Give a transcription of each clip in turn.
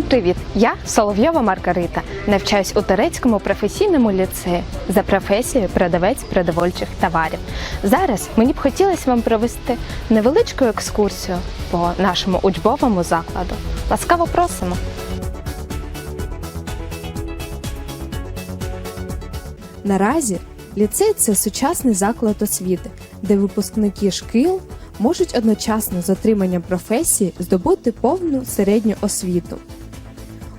Всім привіт! Я Соловйова Маргарита. Навчаюсь у Турецькому професійному ліцеї за професією продавець продовольчих товарів. Зараз мені б хотілося вам провести невеличку екскурсію по нашому учбовому закладу. Ласкаво просимо! Наразі ліцей це сучасний заклад освіти, де випускники шкіл можуть одночасно з отриманням професії здобути повну середню освіту.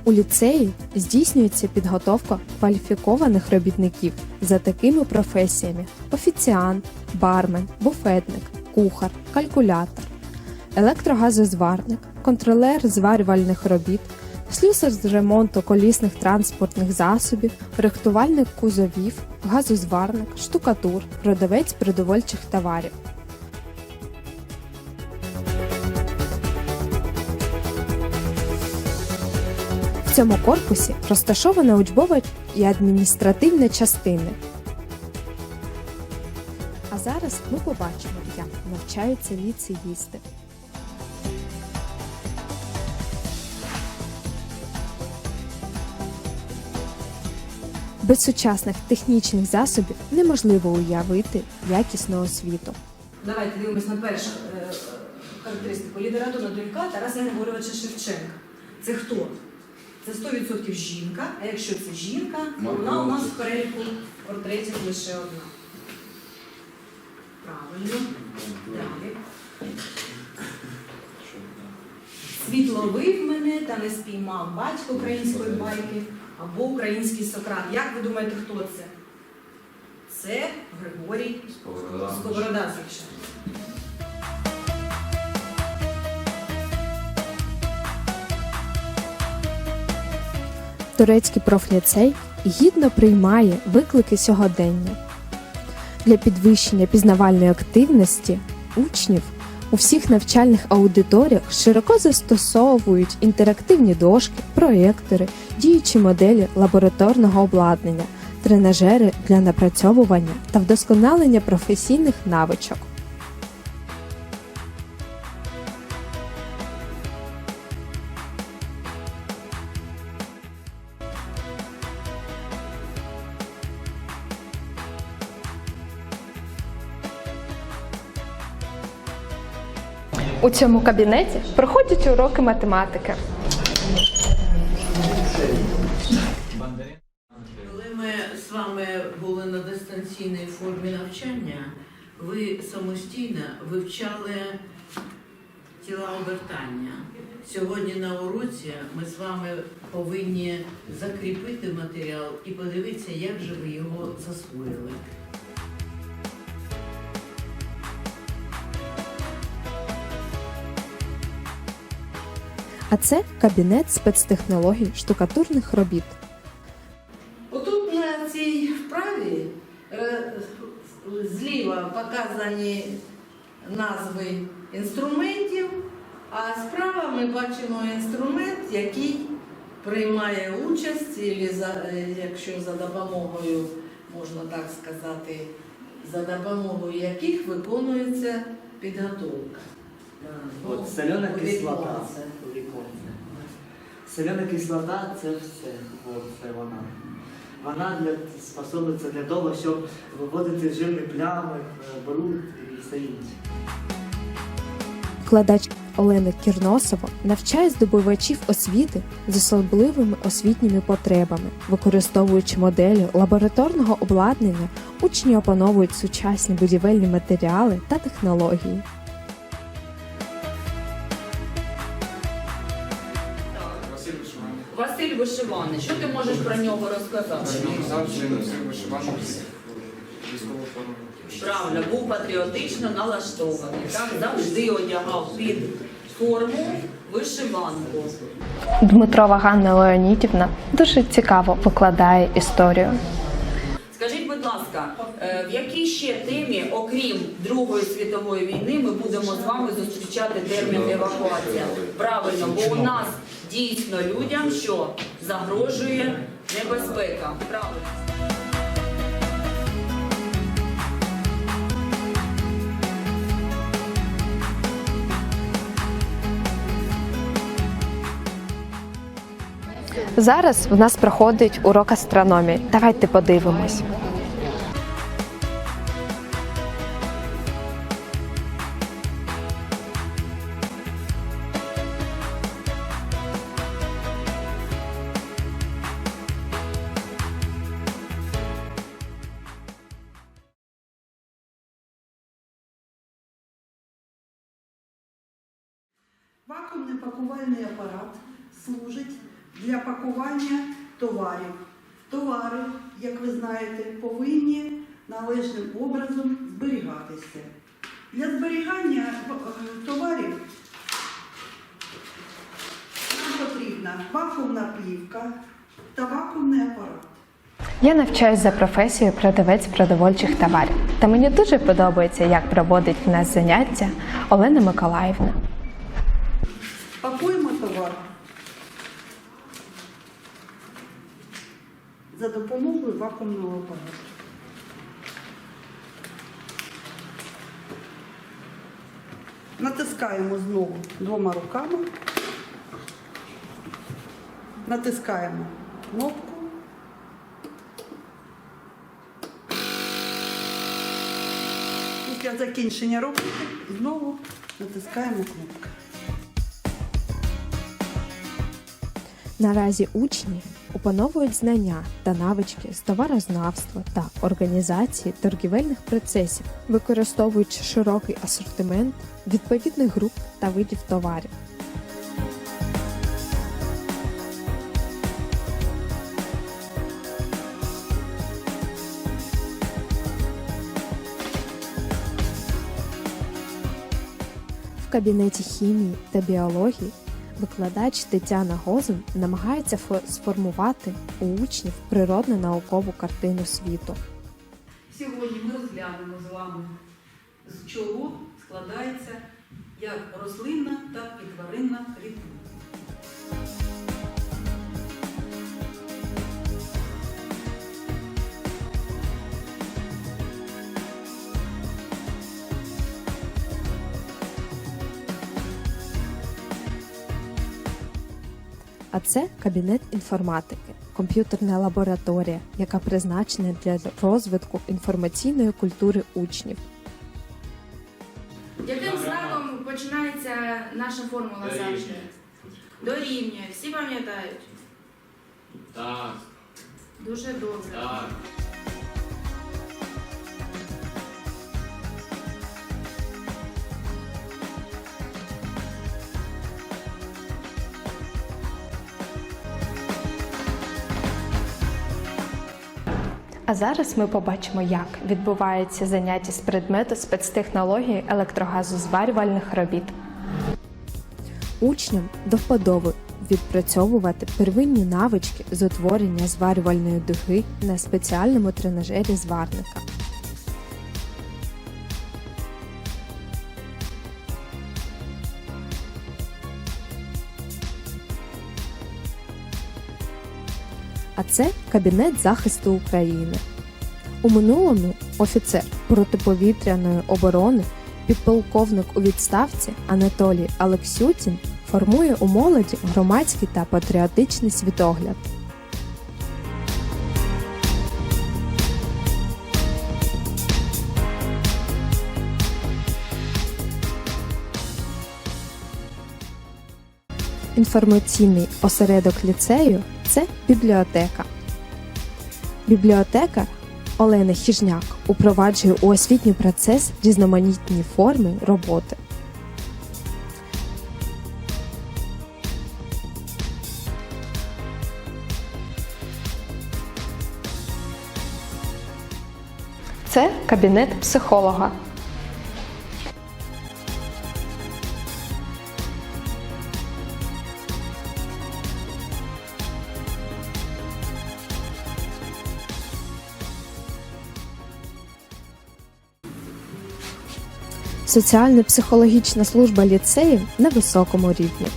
У ліцеї здійснюється підготовка кваліфікованих робітників за такими професіями: офіціант, бармен, буфетник, кухар, калькулятор, електрогазозварник, контролер зварювальних робіт, слюсар з ремонту колісних транспортних засобів, рихтувальник кузовів, газозварник, штукатур, продавець продовольчих товарів. В цьому корпусі розташована учбова і адміністративна частини. А зараз ми побачимо, як навчаються ліцеїсти. Без сучасних технічних засобів неможливо уявити якісну освіту. Давайте дивимось на першу е, характеристику літературна донька Тараса Григоровича Шевченка. Це хто? Це 100% жінка, а якщо це жінка, то вона у нас в переліку портретів лише одна. Правильно. Далі. Світло вив мене та не спіймав батько української байки або український Сократ. Як ви думаєте, хто це? Це Григорій Сковорода, звичайно. Турецький профліцей гідно приймає виклики сьогодення. Для підвищення пізнавальної активності учнів у всіх навчальних аудиторіях широко застосовують інтерактивні дошки, проєктори, діючі моделі лабораторного обладнання, тренажери для напрацьовування та вдосконалення професійних навичок. У цьому кабінеті проходять уроки математики. Коли ми з вами були на дистанційній формі навчання, ви самостійно вивчали тіла обертання. Сьогодні на уроці ми з вами повинні закріпити матеріал і подивитися, як же ви його засвоїли. А це кабінет спецтехнологій штукатурних робіт. Отут на цій вправі е, зліва показані назви інструментів, а справа ми бачимо інструмент, який приймає участь, е, якщо за допомогою, можна так сказати, за допомогою яких виконується підготовка. От солена кислота. У віконце. Кислота це все. От, це вона. Вона для, способиться для того, щоб виводити жирні плями, бруд і все інше. Викладач Олена Кірносова навчає здобувачів освіти з особливими освітніми потребами, використовуючи моделі лабораторного обладнання, учні опановують сучасні будівельні матеріали та технології. Вишиваний, що ти можеш про нього розказати? Завжди носив вишиванку військову форму. Правильно, був патріотично налаштований, так? завжди одягав під форму вишиванку. Дмитрова Ганна Леонідівна дуже цікаво викладає історію. Скажіть, будь ласка, е, в якій ще темі, окрім Другої світової війни, ми будемо з вами зустрічати термін евакуація? Правильно, бо у нас дійсно людям що загрожує небезпека. Правильно. Зараз в нас проходить урок астрономії. Давайте подивимось. Вакуумний пакувальний апарат служить для пакування товарів. Товари, як ви знаєте, повинні належним образом зберігатися. Для зберігання е, товарів нам потрібна вакуумна плівка та вакуумний апарат. Я навчаюсь за професією продавець продовольчих товарів. Та мені дуже подобається, як проводить в нас заняття Олена Миколаївна. Пакуємо товар за допомогою вакуумного апарату. Натискаємо знову двома руками. Натискаємо кнопку. Після закінчення роботи знову натискаємо кнопку. Наразі учні опановують знання та навички з товарознавства та організації торгівельних процесів, використовуючи широкий асортимент відповідних груп та видів товарів. В кабінеті хімії та біології викладач Тетяна Гозин намагається сформувати у учнів природно-наукову картину світу. Сьогодні ми розглянемо з вами, з чого складається як рослинна, так і тваринна рідина. Це кабінет інформатики, комп'ютерна лабораторія, яка призначена для розвитку інформаційної культури учнів. Яким знаком починається наша формула завжди? Дорівнює. Всі пам'ятають? Так, Дуже добре. так. А зараз ми побачимо, як відбувається заняття з предмету спецтехнології електрогазозварювальних робіт. Учням до вподоби відпрацьовувати первинні навички з утворення зварювальної дуги на спеціальному тренажері зварника. А це кабінет захисту України. У минулому офіцер протиповітряної оборони, підполковник у відставці Анатолій Алексютін формує у молоді громадський та патріотичний світогляд. Інформаційний осередок ліцею це бібліотека. Бібліотека Олена Хіжняк упроваджує у освітній процес різноманітні форми роботи. Це кабінет психолога. Соціально-психологічна служба ліцеїв на високому рівні.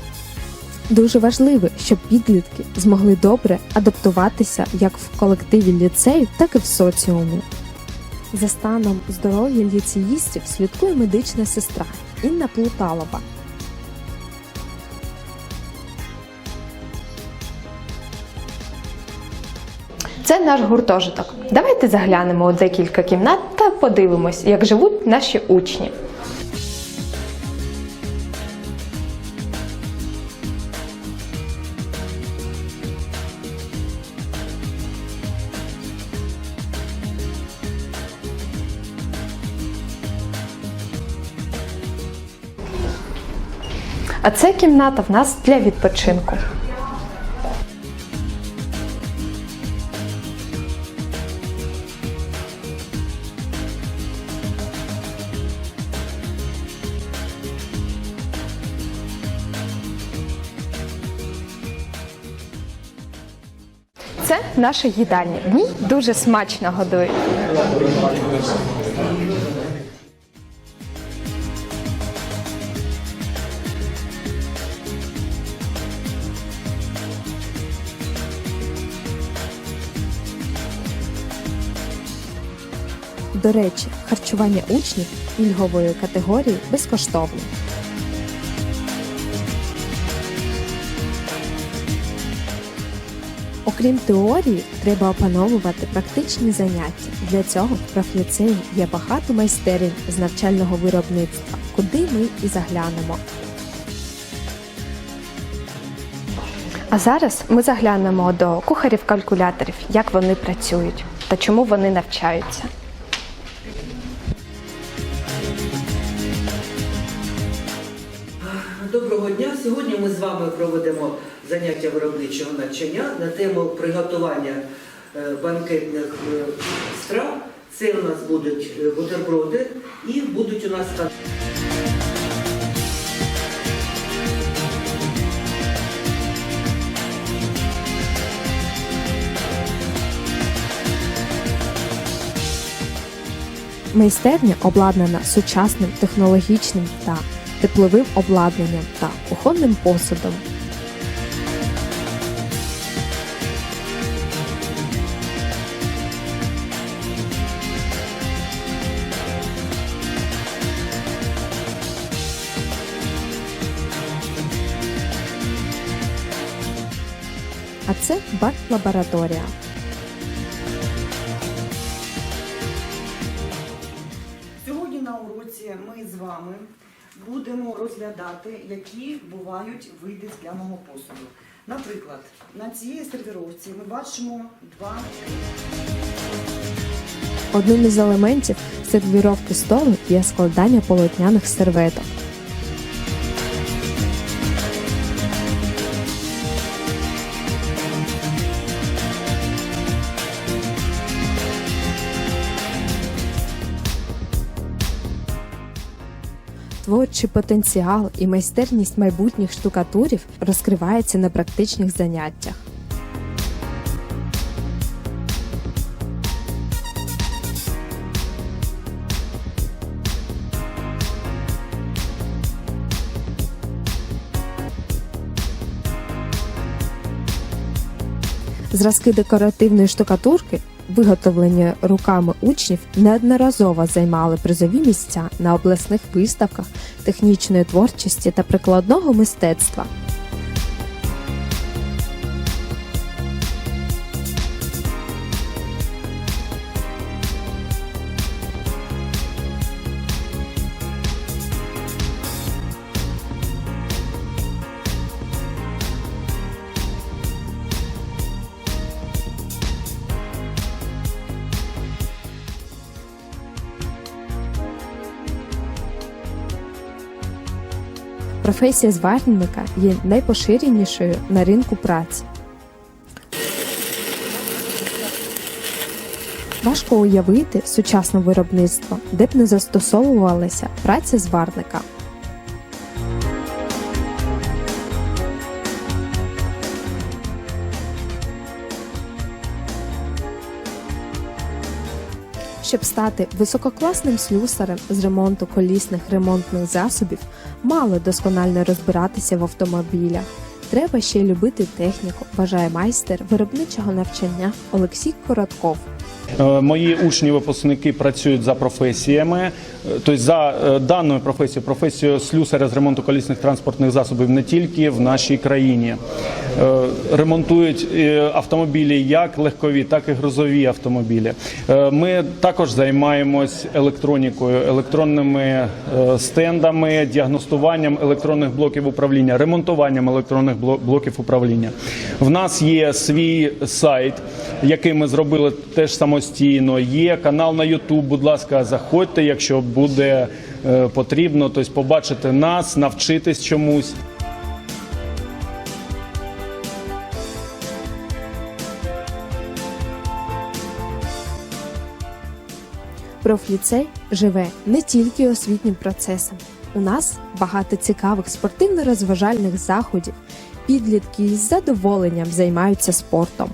Дуже важливо, щоб підлітки змогли добре адаптуватися як в колективі ліцею, так і в соціумі. За станом здоров'я ліцеїстів слідкує медична сестра Інна Плуталова. Це наш гуртожиток. Давайте заглянемо у декілька кімнат та подивимось, як живуть наші учні. А це кімната в нас для відпочинку. Це наша їдальня. В ній дуже смачно годують. Речі, харчування учнів пільгової категорії безкоштовне. Окрім теорії, треба опановувати практичні заняття. Для цього в профліцеї є багато майстерень з навчального виробництва, куди ми і заглянемо. А зараз ми заглянемо до кухарів-калькуляторів, як вони працюють та чому вони навчаються. Доброго дня! Сьогодні ми з вами проведемо заняття виробничого навчання на тему приготування е, банкетних е, страв. Це у нас будуть е, бутерброди і будуть у нас Майстерня обладнана сучасним технологічним та тепловим обладнанням та кухонним посудом. А це бак-лабораторія. Сьогодні будемо розглядати, які бувають види скляного посуду. Наприклад, на цій сервіровці ми бачимо два Одним із елементів сервіровки столу є складання полотняних серветок. Творчий потенціал і майстерність майбутніх штукатурів розкривається на практичних заняттях. Зразки декоративної штукатурки, виготовлені руками учнів, неодноразово займали призові місця на обласних виставках технічної творчості та прикладного мистецтва. Професія зварника є найпоширенішою на ринку праці. Важко уявити сучасне виробництво, де б не застосовувалася праця зварника. Щоб стати висококласним слюсарем з ремонту колісних ремонтних засобів, мало досконально розбиратися в автомобілях. Треба ще й любити техніку, вважає майстер виробничого навчання Олексій Коротков. Е, Мої учні випускники працюють за професіями, е, тобто за е, даною професією, професією слюсаря з ремонту колісних транспортних засобів не тільки в нашій країні. Е, Ремонтують е, автомобілі як легкові, так і грузові автомобілі. Е, Ми також займаємось електронікою, електронними стендами, діагностуванням електронних блоків управління, ремонтуванням електронних блоків управління. В нас є свій сайт, який ми зробили теж самостійно. Є канал на YouTube. Будь ласка, заходьте, якщо буде потрібно, тобто побачити нас, навчитись чомусь. Профліцей живе не тільки освітнім процесом. У нас багато цікавих спортивно-розважальних заходів. Підлітки з задоволенням займаються спортом.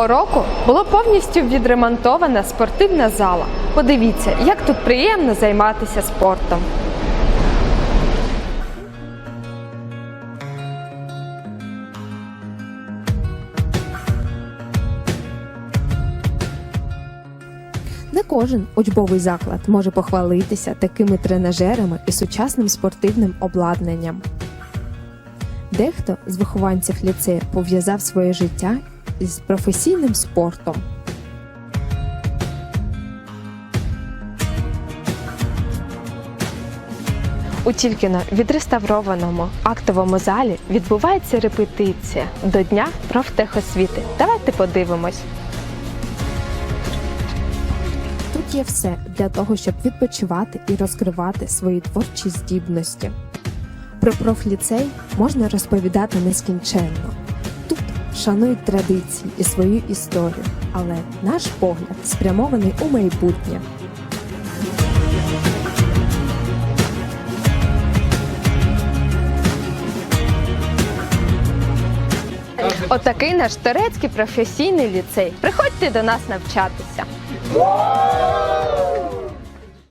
Цього року було повністю відремонтована спортивна зала. Подивіться, як тут приємно займатися спортом. Не кожен учбовий заклад може похвалитися такими тренажерами і сучасним спортивним обладнанням. Дехто з вихованців ліцею пов'язав своє життя із професійним спортом. У тільки-но відреставрованому актовому залі відбувається репетиція до Дня профтехосвіти. Давайте подивимось. Тут є все для того, щоб відпочивати і розкривати свої творчі здібності. Про профліцей можна розповідати нескінченно. Шанують традиції і свою історію, але наш погляд спрямований у майбутнє. Отакий наш турецький професійний ліцей. Приходьте до нас навчатися.